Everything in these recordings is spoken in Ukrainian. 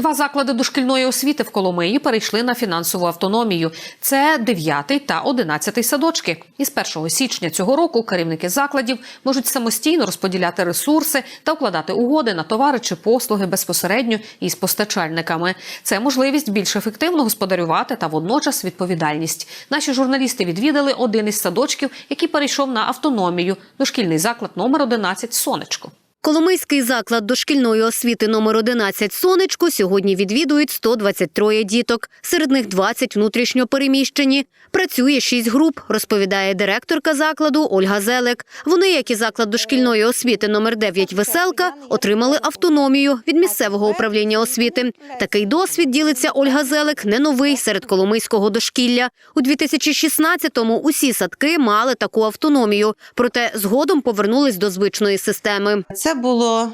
Два заклади дошкільної освіти в Коломиї перейшли на фінансову автономію. Це 9 та 11 садочки. Із 1 січня цього року керівники закладів можуть самостійно розподіляти ресурси та укладати угоди на товари чи послуги безпосередньо із постачальниками. Це можливість більш ефективно господарювати та водночас відповідальність. Наші журналісти відвідали один із садочків, який перейшов на автономію. Дошкільний заклад номер 11 Сонечко. Коломийський заклад дошкільної освіти номер 11 «Сонечко» сьогодні відвідують 123 діток. Серед них 20 внутрішньо переміщені. Працює 6 груп, розповідає директорка закладу Ольга Зелек. Вони, як і заклад дошкільної освіти номер 9 «Веселка», отримали автономію від місцевого управління освіти. Такий досвід, ділиться Ольга Зелек, не новий серед коломийського дошкілля. У 2016-му усі садки мали таку автономію, проте згодом повернулись до звичної системи. Це було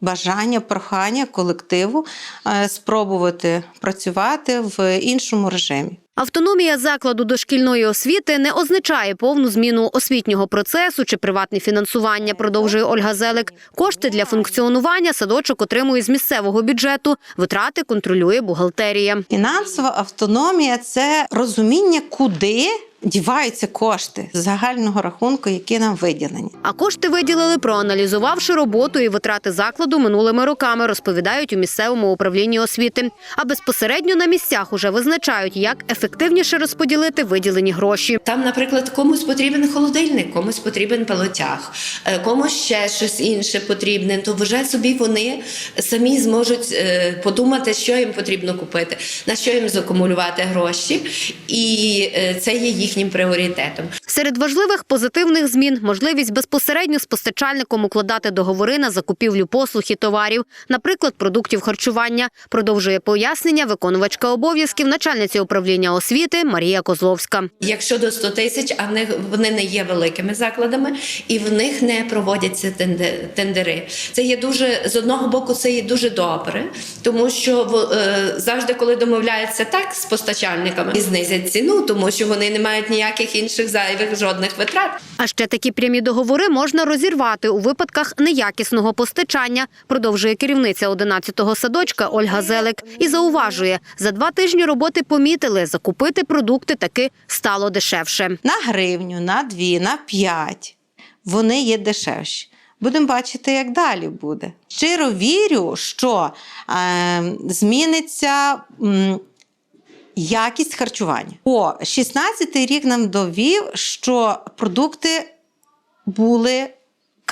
бажання, прохання колективу е, спробувати працювати в іншому режимі. Автономія закладу дошкільної освіти не означає повну зміну освітнього процесу чи приватне фінансування, продовжує Ольга Зелик. Кошти для функціонування садочок отримує з місцевого бюджету. Витрати контролює бухгалтерія. Фінансова автономія це розуміння, куди діваються кошти з загального рахунку, які нам виділені. А кошти виділили, проаналізувавши роботу і витрати закладу минулими роками, розповідають у місцевому управлінні освіти. А безпосередньо на місцях уже визначають, як ефективніше розподілити виділені гроші. Там, наприклад, комусь потрібен холодильник, комусь потрібен пилотяг, е, комусь ще щось інше потрібне. То вже собі вони самі зможуть е, подумати, що їм потрібно купити, на що їм закумулювати гроші, і е, це є їхнім пріоритетом. Серед важливих позитивних змін можливість безпосередньо з постачальником укладати договори на закупівлю послуг і товарів, наприклад, продуктів харчування, продовжує пояснення виконувачка обов'язків начальниці управління освіти Марія Козловська. Якщо до 100 тисяч, а в них вони не є великими закладами, і в них не проводяться тенде- тендери. Це є дуже з одного боку, це є дуже добре, тому що е, завжди, коли домовляються так з постачальниками, і знизять ціну, тому що вони не мають ніяких інших зайвих жодних витрат. А ще такі прямі договори можна розірвати у випадках неякісного постачання, продовжує керівниця 11-го садочка Ольга Зелик. І зауважує, за два тижні роботи помітили, закупити продукти таки стало дешевше. На гривню, на дві, на п'ять вони є дешевші. Будемо бачити, як далі буде. Щиро вірю, що е, зміниться. Якість харчування. О, 16-й рік нам довів, що продукти були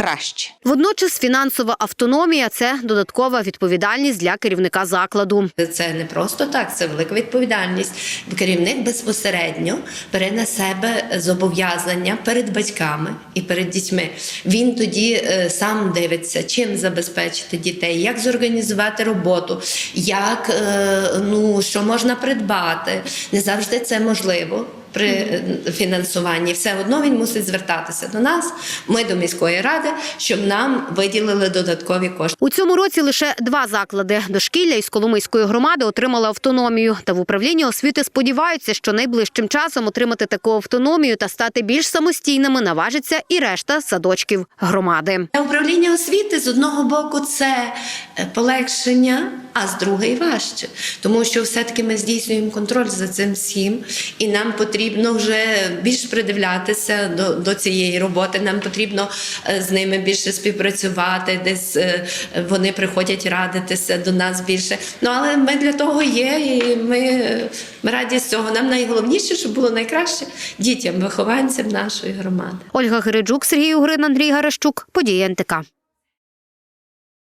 кращі. Водночас фінансова автономія це додаткова відповідальність для керівника закладу. Це не просто так, це велика відповідальність. Керівник безпосередньо бере на себе зобов'язання перед батьками і перед дітьми. Він тоді е, сам дивиться, чим забезпечити дітей, як зорганізувати роботу, як е, ну що можна придбати. Не завжди це можливо. При е, фінансуванні все одно він мусить звертатися до нас. Ми до міської ради, щоб нам виділили додаткові кошти. У цьому році лише два заклади дошкілля із Коломийської громади отримали автономію. Та в управлінні освіти сподіваються, що найближчим часом отримати таку автономію та стати більш самостійними наважиться і решта садочків громади. Управління освіти з одного боку це е, полегшення, а з другої важче, тому що все-таки ми здійснюємо контроль за цим всім, і нам потрібно вже більш придивлятися до, до цієї роботи. Нам потрібно е, з ними більше співпрацювати, десь е, вони приходять радитися до нас більше. Ну але ми для того є, і ми, ми раді з цього. Нам найголовніше, щоб було найкраще дітям, вихованцям нашої громади. Ольга Гириджук, Сергій Угрин, Андрій Гарашчук. Події НТК.